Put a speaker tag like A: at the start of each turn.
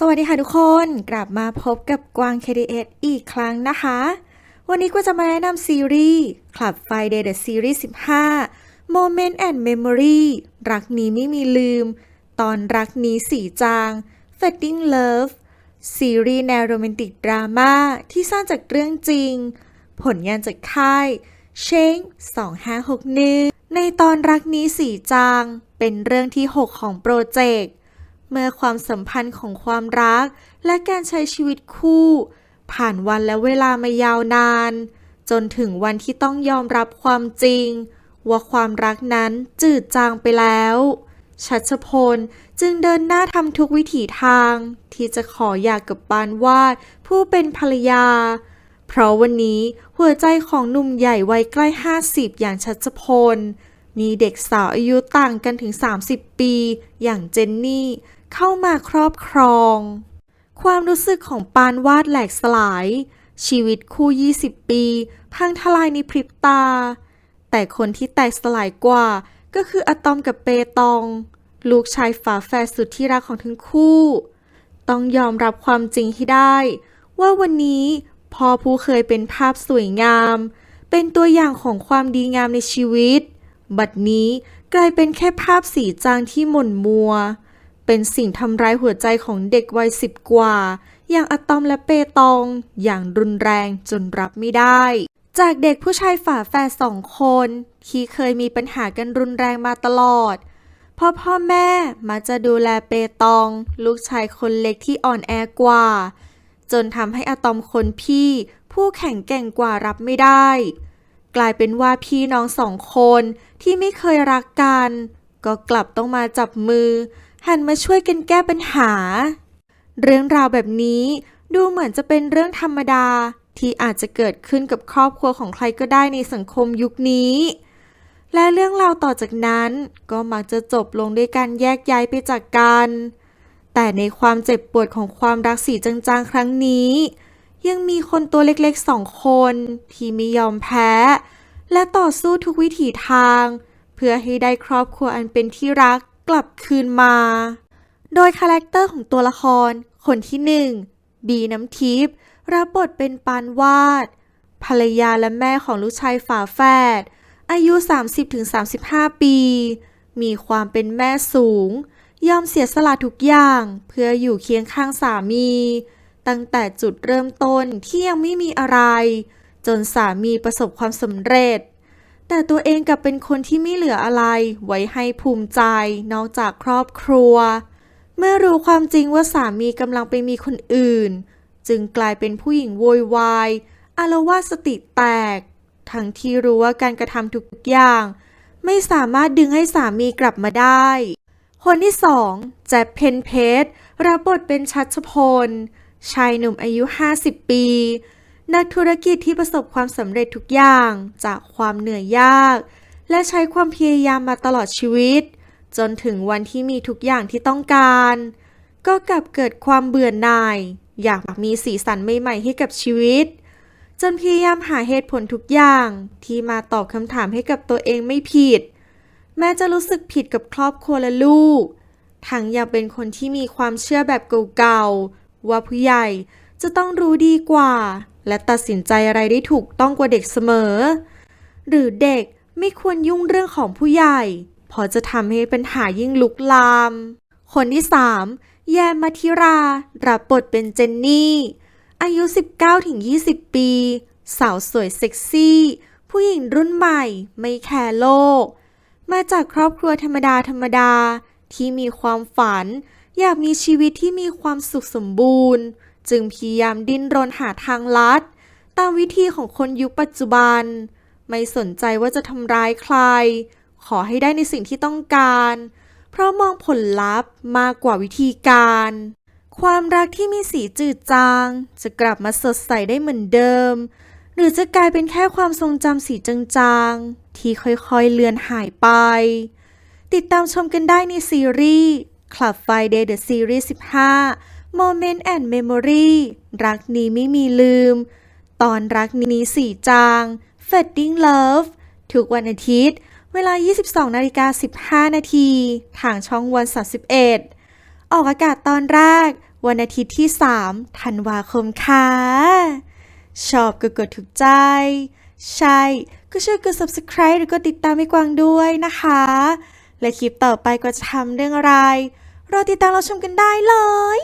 A: สวัสดีค่ะทุกคน กลับมาพบกับกวาง KDS อีกครั้งนะคะ วันนี้ก็จะมาแนะนำซีรีส์ Club Friday The Series 15 Moment and Memory รักนี้ไม่มีลืม ตอนรักนี้สีจาง Fading Love ซีรีส์แนวโรแมนติกดราม่าที่สร้างจากเรื่องจริง ผลงานจากค่าย เชง2561 ในตอนรักนี้สีจาง เป็นเรื่องที่ 6 ของโปรเจกต์ เมื่อความสัมพันธ์ของความรัก และการใช้ชีวิตคู่ ผ่านวันและเวลามายาวนาน จนถึงวันที่ต้องยอมรับความจริง ว่าความรักนั้นจืดจางไปแล้วชัชพลจึงเดินหน้าทำทุกวิถีทาง ที่จะขอหย่ากกับปานวาดผู้เป็นภรรยา เพราะวันนี้หัวใจของหนุ่มใหญ่วัยใกล้ 50 อย่างชัชพล มีเด็กสาวอายุต่างกันถึง 30 ปี อย่างเจนนี่ เข้ามาครอบครอง ความรู้สึกของปานวาดแหลกสลาย ชีวิตคู่ 20 ปี พังทลายในพริบตา แต่คนที่แตกสลายกว่าก็คืออะตอมกับเปตอง ลูกชายฝาแฝดสุดที่รักของทั้งคู่ ต้องยอมรับความจริงให้ได้ ว่าวันนี้พ่อผู้เคยเป็นภาพสวยงาม เป็นตัวอย่างของความดีงามในชีวิต บัดนี้กลายเป็นแค่ภาพสีจางที่หม่นมัว เป็นสิ่งทำร้ายหัวใจของเด็กวัยสิบกว่า อย่างอะตอมและเปตอง อย่างรุนแรงจนรับไม่ได้ จากเด็กผู้ชายฝาแฝดสองคนที่เคยมีปัญหากันรุนแรงมาตลอดพ่อพ่อแม่มาจะดูแลเปตอง ลูกชายคนเล็กที่อ่อนแอกว่า จนทำให้อะตอมคนพี่ ผู้แข็งแกร่งกว่ารับไม่ได้ กลายเป็นว่าพี่น้องสองคนที่ไม่เคยรักกัน ก็กลับต้องมาจับมือ หันมาช่วยกันแก้ปัญหา เรื่องราวแบบนี้ดูเหมือนจะเป็นเรื่องธรรมดาที่อาจจะเกิดขึ้นกับครอบครัวของใครก็ได้ในสังคมยุคนี้ และเรื่องราวต่อจากนั้นก็มักจะจบลงด้วยการแยกย้ายไปจากกัน แต่ในความเจ็บปวดของความรักสีจางๆ ครั้งนี้ ยังมีคนตัวเล็กๆสองคนที่ไม่ยอมแพ้ และต่อสู้ทุกวิถีทาง เพื่อให้ได้ครอบครัวอันเป็นที่รัก กลับคืนมา โดยคาแรคเตอร์ของตัวละคร คนที่หนึ่งบีน้ำทิพย์รับบทเป็นปานวาด ภรรยาและแม่ของลูกชายฝาแฝด อายุ 30-35 ปี มีความเป็นแม่สูง ยอมเสียสละทุกอย่างเพื่ออยู่เคียงข้างสามี ตั้งแต่จุดเริ่มต้นที่ยังไม่มีอะไร จนสามีประสบความสำเร็จ แต่ตัวเองกลับเป็นคนที่ไม่เหลืออะไร ไว้ให้ภูมิใจ นอกจากครอบครัว เมื่อรู้ความจริงว่าสามีกำลังไปมีคนอื่น จึงกลายเป็นผู้หญิงโวยวายอารวาสติแตก ทั้งที่รู้ว่าการกระทำทุกอย่าง ไม่สามารถดึงให้สามีกลับมาได้ คนที่สองแจ็คเพนเพชรับบทเป็นชัชพล ชายหนุ่มอายุ 50 ปี นักธุรกิจที่ประสบความสำเร็จทุกอย่างจากความเหนื่อยยาก และใช้ความพยายามมาตลอดชีวิต จนถึงวันที่มีทุกอย่างที่ต้องการ ก็กลับเกิดความเบื่อหน่าย อยากมีสีสันใหม่ๆให้กับชีวิต จนพยายามหาเหตุผลทุกอย่างที่มาตอบคำถามให้กับตัวเองไม่ผิด แม้จะรู้สึกผิดกับครอบครัวและลูก ทั้งยังเป็นคนที่มีความเชื่อแบบเก่าๆว่าผู้ใหญ่จะต้องรู้ดีกว่า และตัดสินใจอะไรได้ถูกต้องกว่าเด็กเสมอ หรือเด็กไม่ควรยุ่งเรื่องของผู้ใหญ่เพราะจะทำให้ปัญหายิ่งลุกลาม คนที่3แยมมาธิรา รับบทเป็นเจนนี่ อายุ 19-20 ปี สาวสวยเซ็กซี่ ผู้หญิงรุ่นใหม่ ไม่แคร์โลก มาจากครอบครัวธรรมดาธรรมดาที่มีความฝัน อยากมีชีวิตที่มีความสุขสมบูรณ์ จึงพยายามดิ้นรนหาทางลัด ตามวิธีของคนยุคปัจจุบัน ไม่สนใจว่าจะทำร้ายใคร ขอให้ได้ในสิ่งที่ต้องการ เพราะมองผลลัพธ์มากกว่าวิธีการ ความรักที่มีสีจืดจาง จะกลับมาสดใสได้เหมือนเดิม หรือจะกลายเป็นแค่ความทรงจำสีจางๆ ที่ค่อยๆเลือนหายไป ติดตามชมกันได้ในซีรีส์ Club Friday The Series 15 Moment and Memory รักนี้ไม่มีลืม ตอนรักนี้สี่จาง Fading Love ทุกวันอาทิตย์ เวลา 22นาฬิกา15 นาทีทางช่องวัน 31 ออกอากาศตอนแรก วันอาทิตย์ที่ 3 ธันวาคมค่ะ ชอบก็กดถูกใจ ใช่ ก็ช่วยกด subscribe หรือก็ติดตามให้กวางด้วยนะคะ และคลิปต่อไปก็จะทำเรื่องอะไรรอติดตามเราชมกันได้เลย